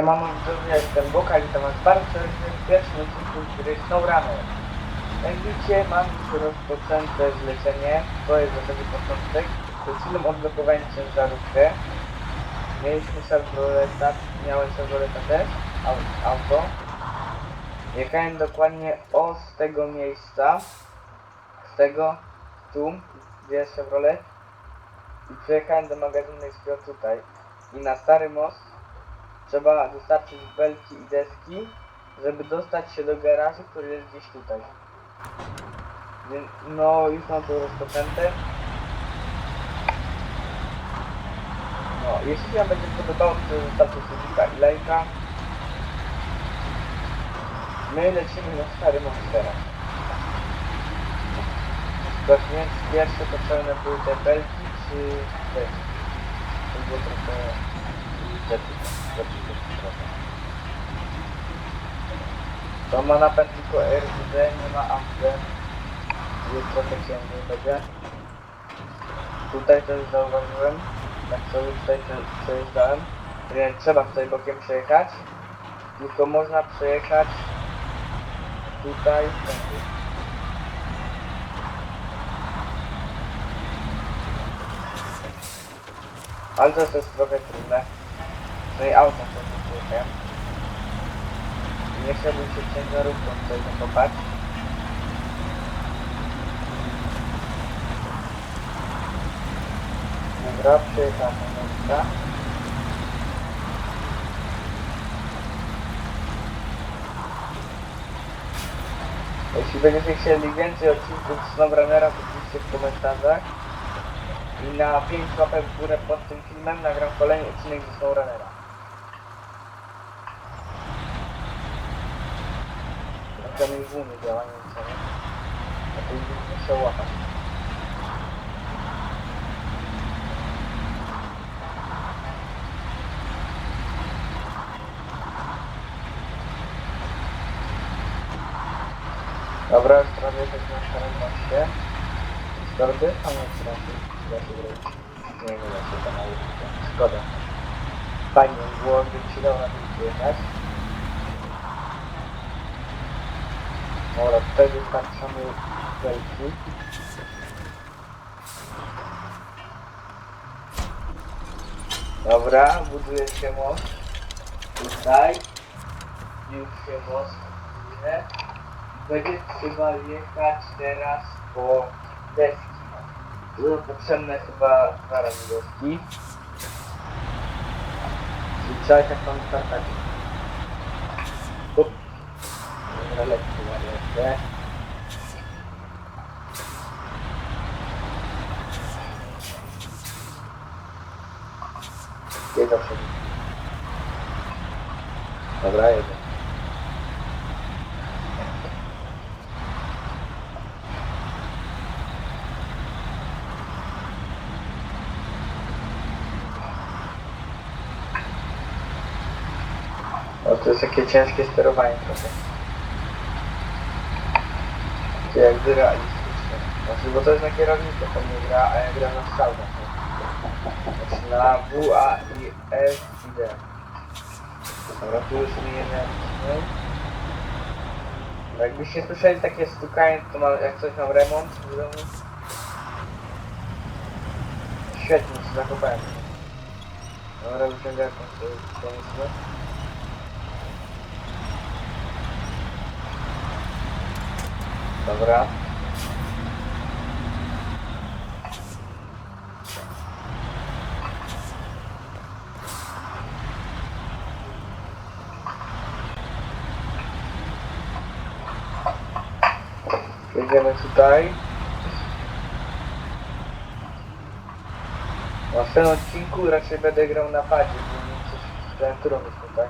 Siemano widzowie, jestem Boka i witam was bardzo serdecznie w gry SnowRunner. Jak widzicie, mam już rozpoczęte zlecenie, to jest zasadzie początek. Przed chwilą odblokowałem ciężarówkę. Mieliśmy Chevrolet, miałem Chevrolet też, au- auto. Jechałem dokładnie o z tego miejsca, z tego, tu, gdzie jest Chevrolet. I przyjechałem do magazynu miejskiego tutaj. I na stary most trzeba dostarczyć belki i deski, żeby dostać się do garażu, który jest gdzieś tutaj. No, już mam to rozpoczęte. No, jeśli Wam będzie podobało, to zostawcie subika i lajka. My lecimy na stary most teraz. Tak więc pierwsze potrzebne były te belki czy deski. To było trochę To ma napęd tylko RWD, nie ma AMD. Jest trochę ciemniej będzie. Tutaj też zauważyłem, jak sobie tutaj prze- przejeżdżałem, że trzeba tutaj bokiem przejechać, tylko można przejechać tutaj, tędy. Ale to jest trochę trudne. I auto przejechałem. Nie chciałbym się ciężarówką tutaj zakopać. Dobra, przejechałem dobra. Jeśli będziecie chcieli więcej odcinków Snowrunnera, to piszcie w komentarzach. I na 5 łapek w górę pod tym filmem nagram kolejny odcinek ze Snowrunnera. Mi w wiem co nie. A to nie się łapać. Dobra, już prawie na starym moście. Skądy? A nie, strasznie. Da się zrobić. Nie, nie da się to na ulicę. Szkoda. Fajnie było, gdybym się dał na tym przyjechać. Dobra, tutaj wystarczamy belki. Dobra, buduje się most. Tutaj. Już się most buduje. Będzie trzeba jechać teraz po deski. Były potrzebne chyba dwa razy deski. Czyli trzeba tam startać. Lekko jeszcze. Do przodu? Dobra, jedę. O, to jest takie ciężkie sterowanie trochę. Realistyczne. Znaczy, bo to jest na kierownicę, to nie gra, a ja gram na strzałkach. Znaczy na W, A, I, S i D. Dobra, tu już nie wiem. Jakbyście słyszeli takie stukanie, to mam, jak coś mam remont w domu. Świetnie się zakopałem. Dobra, wyciągam tą pomysł. Dobra. Jedziemy tutaj. W następnym odcinku raczej będę grał na padzie, bo nie wiem z klawiaturą tutaj.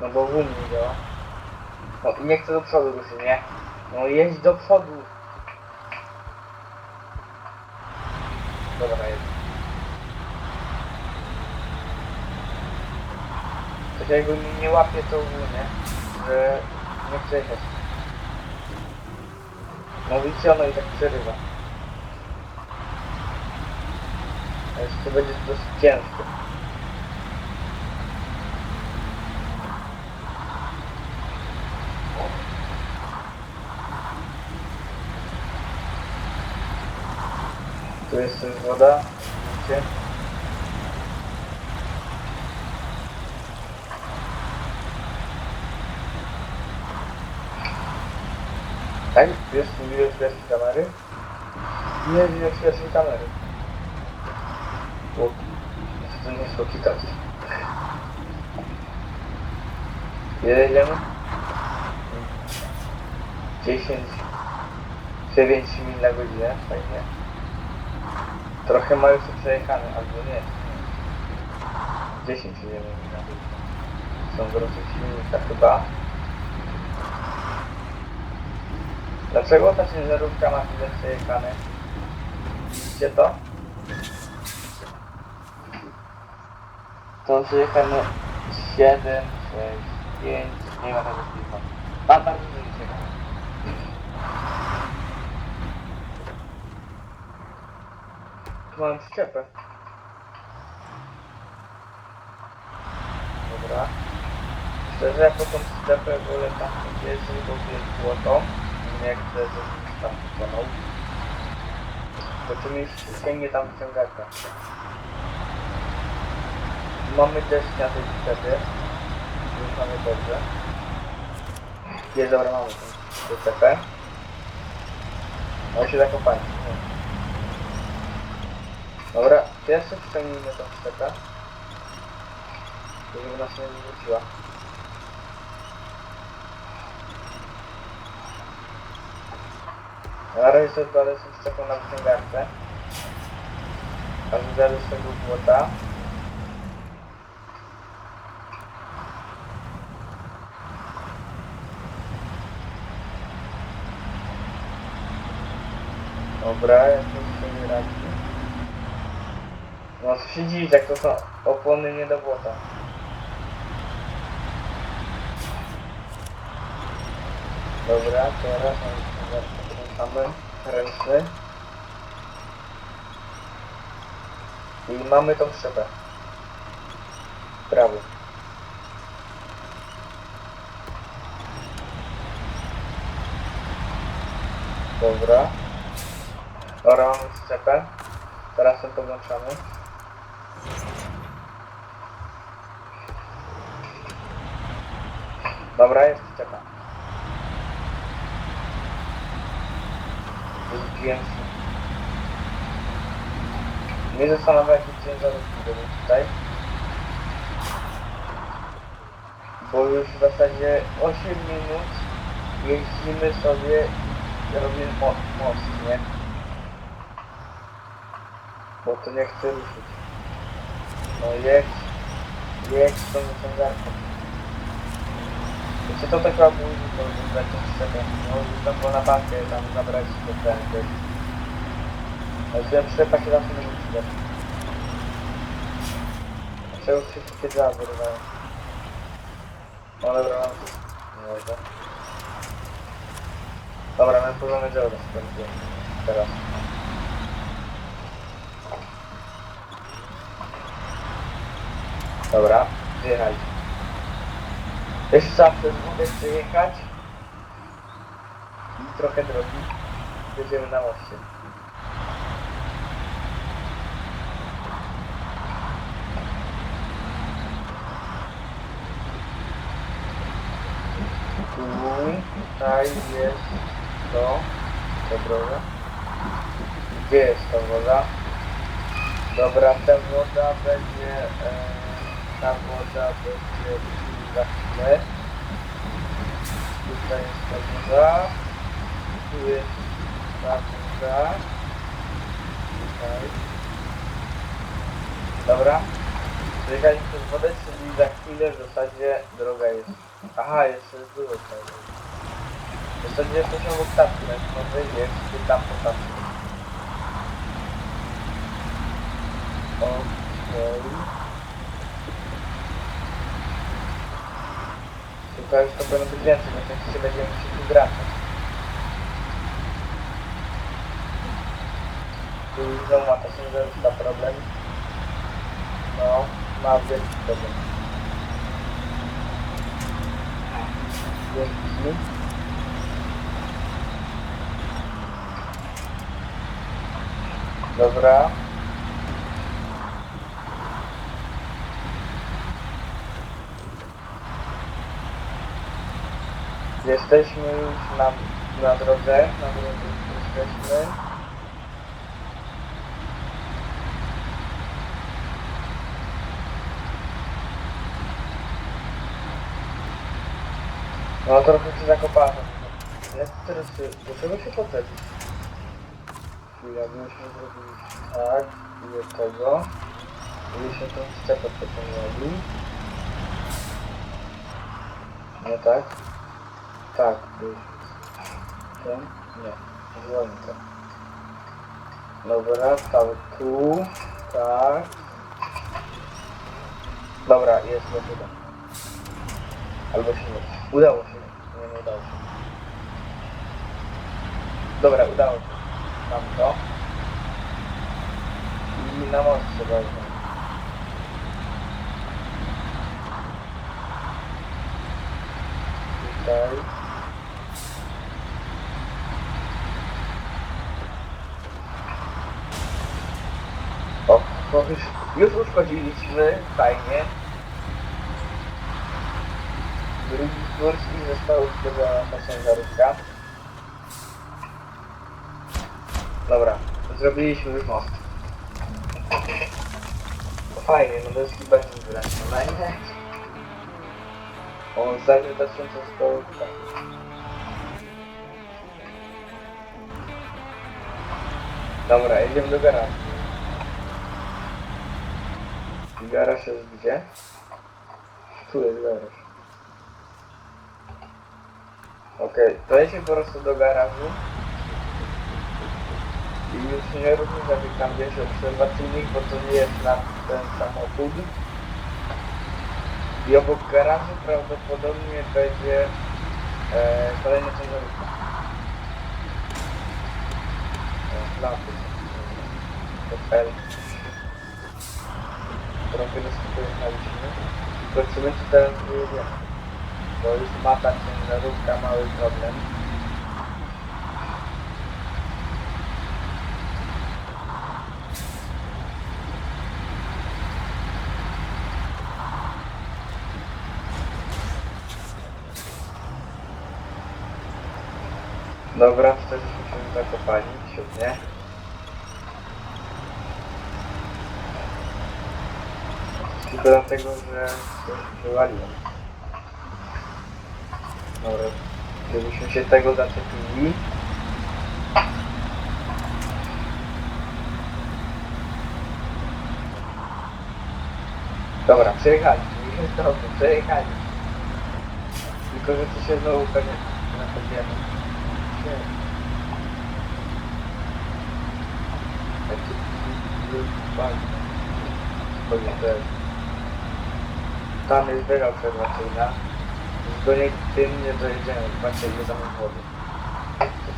No bo w nie działa. No i nie chcę do przodu ruszyć, nie? No jedź do przodu. Dobra, jedź. Coś jakby mi nie łapie to w nie? Że nie chcę jechać. No widzicie, ono i tak przerywa. Jeszcze będzie dosyć ciężko. Tu jest też woda. Widzicie? Tak? Jest, mówiłeś bez kamery? Nie, nie jest bez kamery. Łoki. To nie jest łoki toki. Ile jedziemy? 10 9 mil na godzinę, fajnie. Trochę ma już przejechane, albo nie. 10 jedziemy mil na. Są gorące silnika chyba. Dlaczego ta ciężarówka ma tyle przejechane? Widzicie to? To przejechane 7, 6, 5, nie ma tego kilka. Ma bardzo dużo przejechane. Tu mam szczepę. Dobra. Szczerze, po tą sklepę wolę tam gdzieś, bo jest błoto. Nie chcę, żebyś tam pokonał. Bo tu mi sięgnie tam wyciągarka. Mamy deszcz na tej sklepie. Już mamy dobrze. Jest dobra, mamy tą sklepę. No się zakopali. Dobra, pierwszy wciągnijmy tą sklepę. Żeby nas nie wyrzuciła. Na razie sobie kładę sobie na wyciągarce. A wybiorę z tego błota. Dobra, jak to sobie radzi. No co się dziwić, jak to są opony nie do błota. Dobra, teraz mamy ręczny. I mamy tą szczepę. Prawy. Dobra. Dobra, mamy szczepę. Teraz ją podłączamy. Dobra, jest szczepa. Zbiłem się. Nie zastanawia jakie ciężarówki będą tutaj. Bo już w zasadzie 8 minut jeździmy sobie, robimy most, most, nie? Bo to nie chce ruszyć. No jedź, jedź tą ciężarką. Wiecie, to tak chyba było, to będzie szczepę. No, już tam było na bankę, tam zabrać do wiem, szczepa się zawsze nie dać. Czemu się wszystkie dwa wyrywają? No dobra, mam tu. Nie wiem, Dobra, mam porządek dział spędziłem. Teraz. Dobra, wyjechać. Jeszcze trzeba przez wodę przejechać. I trochę drogi. Jedziemy na moście. Tu, tutaj jest to, to droga. Gdzie jest ta woda? Dobra, ta woda będzie, e, ta woda będzie za chwilę. Tutaj jest ta woda. Tu jest ta woda. Tutaj. Dobra. Przejechaliśmy przez wodę, czyli za chwilę w zasadzie droga jest. Aha, jeszcze jest dużo tego. W zasadzie jesteśmy w stacji, więc może jest tam po stacji. Okej. Tylko już to powinno być więcej, więc oczywiście będziemy musieli wracać. Tu znowu ma ta ciężarówka problem. No, ma wielki problem. Wielki. Dobra. Jesteśmy już na, na drodze, na drodze jesteśmy. No trochę się zakopałem. Jak teraz się, do czego się podlepić? Chwila, myśmy zrobili tak, ile tego. Mieliśmy tą scepę popełniali. Nie tak? Tak. Ten? Nie, to. Dobra, stały tu, tak. Dobra, jest gotowe. Albo się nie. Udało się. Nie, nie udało się. Dobra, udało się. Mam to. I na most trzeba. Tutaj. O, o już, już uszkodziliśmy, fajnie. Drugi górski został uszkodzona nasza ciężarówka. Dobra, zrobiliśmy już most. No Fajnie, no to jest chyba nie wyraźne. Fajnie. On zajmie 2100 Dobra, jedziemy do garażu. Garaż jest gdzie? Tu jest garaż. Okej, to jedziemy po prostu do garażu. I już nie róbmy żadnych tam wiesz obserwacyjnych, bo to nie jest na ten samochód. I obok garażu prawdopodobnie będzie e, kolejna ciężarówka. E, lampy. Którą kiedyś tu pojechaliśmy. Tylko czy my tu teraz wyjedziemy? Bo już ma ta ciężarówka mały problem. Dobra, wtedy musimy zakopali, świetnie. Dlatego, że coś wywaliłem. Dobra, gdybyśmy się tego zaczepili. Dobra, przejechaliśmy, jest dobrze, przejechaliśmy. Tylko, że tu się znowu pewnie nachodzimy. Tam jest droga obserwacyjna. Do niej tym nie dojedziemy, ile tam jest wody.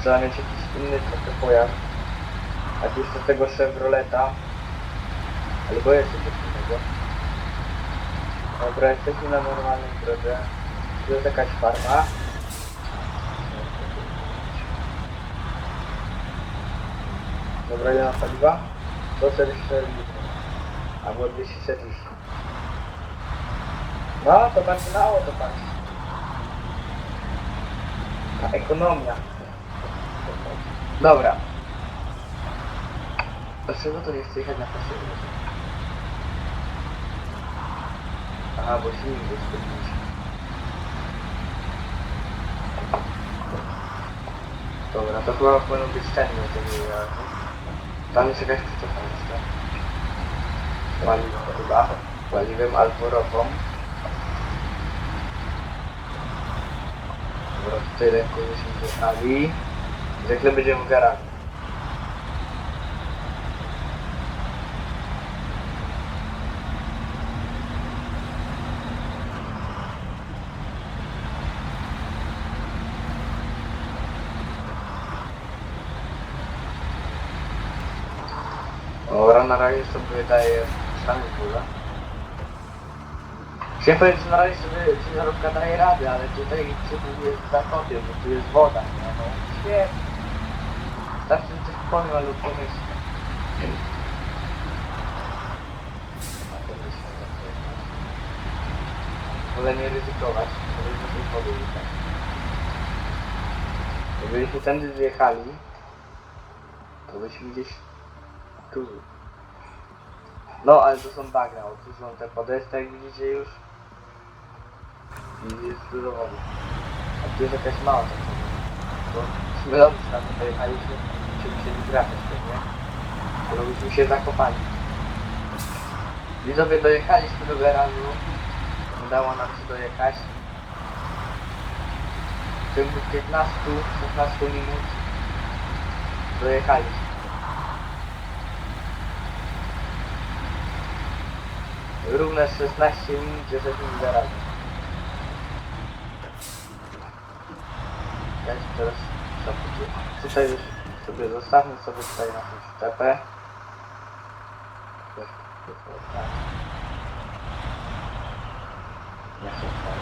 Trzeba mieć jakiś inny trochę pojazd. Jak już do tego Chevroleta. Albo jeszcze coś innego. Dobra, jesteśmy na normalnej drodze. Tu jest jakaś farma. Dobra, ile na paliwa? 144 litry. Albo 240. No, to bardzo mało, to patrz. Ta ekonomia. Dobra. Dlaczego to nie chce jechać na pasywny? Aha, bo silnik jest podniesie. Dobra, to chyba powinno być ten na tym. Tam jest jakaś przyczepa jeszcze. Paliwem chyba. Paliwem albo ropą. Dobra, tutaj ręką żeśmy wjechali. Za chwilę będziemy w garażu. Dobra, na razie sobie daje sami górę. Chciałem powiedzieć, że na razie sobie ciężarówka daje radę, ale tutaj tu jest zakopie, bo tu jest woda, nie? No świetnie. Starczy coś powiem lub pomyślę. A to byśmy tak jechać. Wolę nie ryzykować, ale do tej wody. Gdybyśmy tędy zjechali, to byśmy gdzieś tu. No, ale to są bagna, tu są te podesty, jak widzicie już. I jest dużo. A tu jest jakaś mała taka. Bo my dobrze tam dojechaliśmy, czy musieli wracać pewnie. Ale byśmy się zakopali. Widzowie, dojechaliśmy do garażu. Udało nam się dojechać. W ciągu 15-16 minut dojechaliśmy. Równe 16 minut jesteśmy w garażu. Się teraz zaputuję. Tutaj już sobie zostawmy sobie tutaj chcę wcale.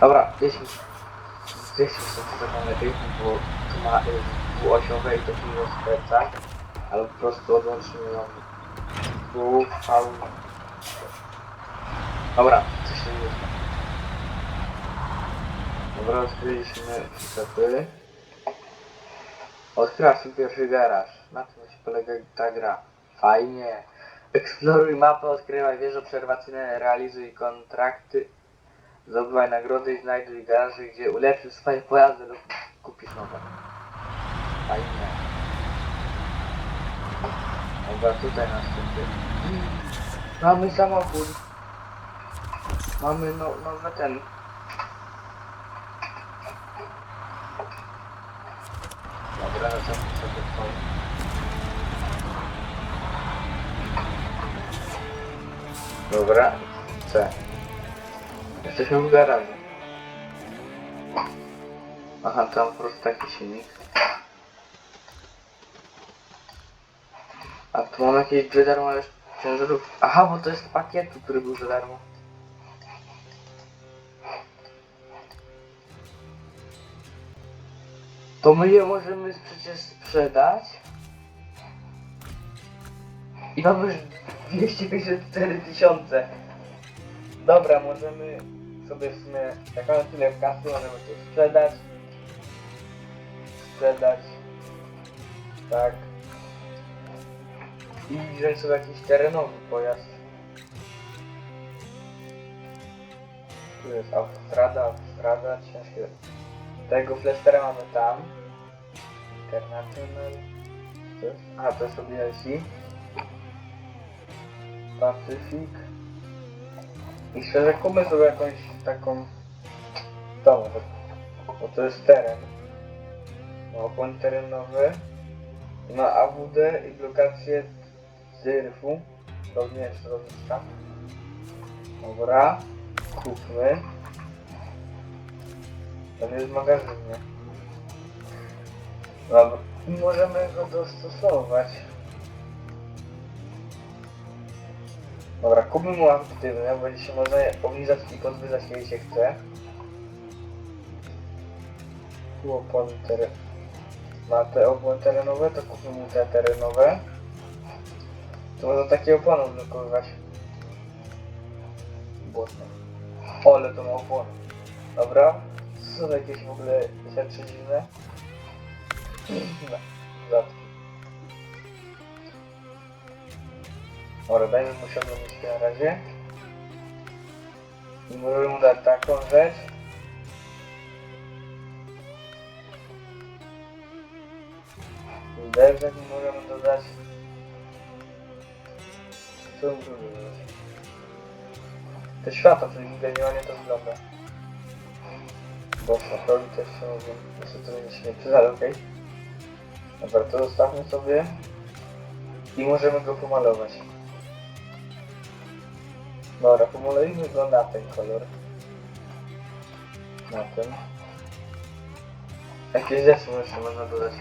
Dobra, jeśli jeśli są to zakończone bo tu ma y, dwuosiowe i to się rozkręca, ale po prostu odłączymy ją dwóch. Dobra, coś się nie jest. Sklepy. Odkryła się pierwszy garaż. Na tym się polega ta gra. Fajnie. Eksploruj mapę, odkrywaj wieże obserwacyjne, realizuj kontrakty, zdobywaj nagrody i znajduj garaże, gdzie ulepszysz swoje pojazdy lub kupisz nowe. Fajnie. Dobra, tutaj następny. Mamy samochód. Mamy no, nowe ten. Dobra, następny sobie twoje. Dobra, C. Jesteśmy w garażu. Aha, tam po prostu taki silnik. A tu mam jakieś dwie darmowe ciężarówki. Aha, bo to jest pakietu, który był za darmo. To my je możemy przecież sprzedać. I mamy już 254 tysiące. Dobra, możemy sobie w sumie, jak mamy tyle kasy, możemy to sprzedać. Sprzedać. Tak. I wziąć sobie jakiś terenowy pojazd. Tu jest autostrada, autostrada, ciężkie. Tego flestera mamy tam. International. A, to jest DLC. Pacyfik. I szczerze kupmy sobie jakąś taką tą, bo to jest teren. Ma opłon terenowy. Ma AWD i blokację zyrfu. Również rozliczam. Dobra. Kupmy. Tam jest magazyn, nie? Dobra. I możemy go dostosować. Dobra, kupmy mu aktywne, będzie się można je obniżać i podwyżać kiedy się chce. Tu opony teren... Ma te opony terenowe, to kupmy mu te terenowe. To można takie opony odblokowywać. Błotne. O, ale to ma opony. Dobra. Co jakieś w ogóle rzeczy dziwne? No, rzadkie. Dobra, dajmy mu siąść na razie. I możemy mu dać taką rzecz. Dewzek mu możemy dodać. Co mu tu dodać? Te światła, czyli genialnie to wygląda. Bo progi też się niestety nie się nie przyda, ale okej. Dobra, to zostawmy sobie. I możemy go pomalować. Dobra, pomalujmy go na ten kolor. Na ten. Jakieś rzeczy jeszcze można dodać.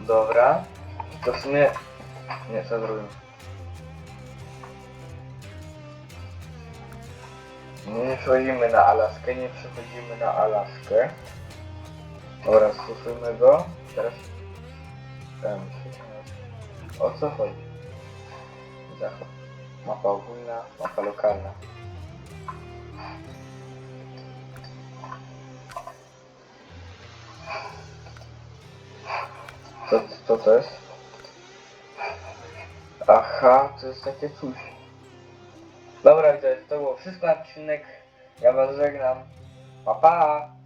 Dobra. To w sumie... Nie, co zrobimy? Nie przechodzimy na Alaskę, nie przechodzimy na Alaskę. Dobra, suszymy go. Teraz... Ten, o co chodzi? Zachód. Mapa ogólna, mapa lokalna. Co, co to jest? Aha, to jest takie coś. Dobra, widzowie, to było wszystko na odcinek. Ja was żegnam. Pa, pa!